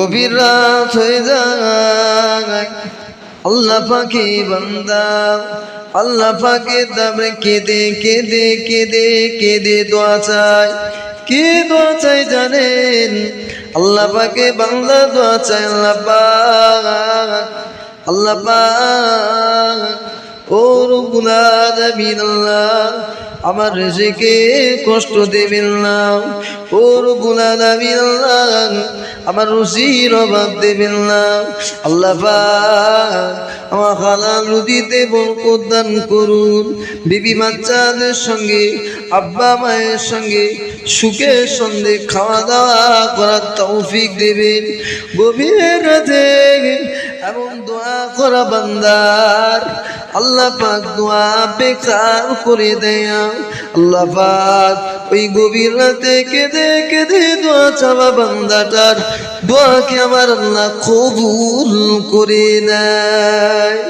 গভীর রাত হয়ে যায়। আল্লাহ পাখি বান্দা, আল্লাহ পাকে তারপরে কেঁদে কেঁদে কেঁদে কেঁদে দোয়া চায়। কে দোয়া চাই জানেন? আল্লাহ পাকে বাংলা দোয়া চাই আল্লাহ আল্লাহ আমার রেজেকে কষ্ট দেবেন না ওর রুগুলাদ আল্লাহ আমার রুজির অভাব দেবেন না আল্লাহ আমার হালাল রুদিতে বরকত দান করুন। বিবি বাচ্চাদের সঙ্গে, আব্বা মায়ের সঙ্গে সুখের সঙ্গে খাওয়া দাওয়া করার তৌফিক দেবেন। গভীর রাতে করা বান্দার। আল্লাহ পাক দোয়া বেকার করে দেয়া। আল্লাহ পাক ওই গভীর রাতে কেঁদে কেঁদে দোয়া চাওয়া বান্দাটার দোয়াকে আমার আল্লাহ কবুল করে নেয়।